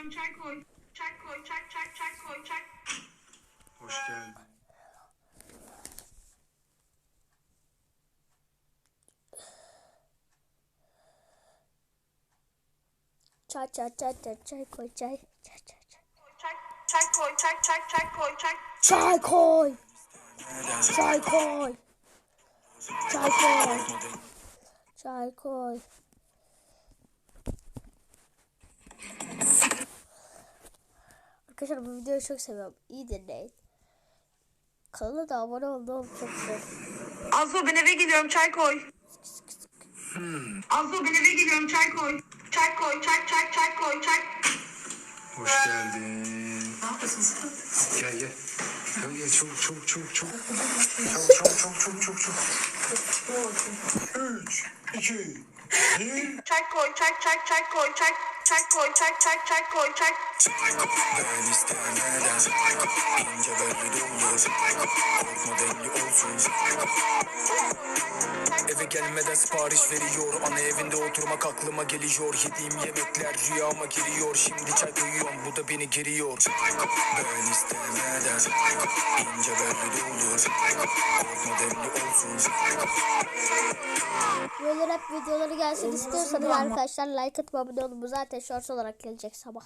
geliyorum. Çay koy. Çay koy. Çay çay çay koy. Çay. Hoş geldin. Çay çay çay çay çay koy çay. Çay çay çay. Çay çay koy. Çay çay çay koy. Çay. Çay koy. Çay koy. Çay koy. Çay koy. Arkadaşlar bu videoyu çok seviyorum. İyi dinleyin. Kanala da abone olmam çok güzel. Azu ben eve gidiyorum çay koy. Hmm. Azu ben eve gidiyorum çay koy. Çay koy çay çay çay koy çay. Hoş geldin. Ne yapıyorsunuz? Gel gel. Gel gel çok çok çok çok. Çok çok çok çok çok çok. 3, 2, Çak koy çak çak çak koy çak çak koy çak çak çak koy çak. Ben istemeden ince belli. Korkma deli olsun. Eve gelmeden sipariş veriyor. Ana evinde oturmak aklıma geliyor. Yediğim yemekler rüyama giriyor. Şimdi çay koyuyorum. Bu da beni geriyor. Ben istemeden. İnce belli olur Korkma demli olsun. Böyle rap videoları gelsin istiyorsanız arkadaşlar like atıp abone olun. Bu zaten shorts olarak gelecek sabah.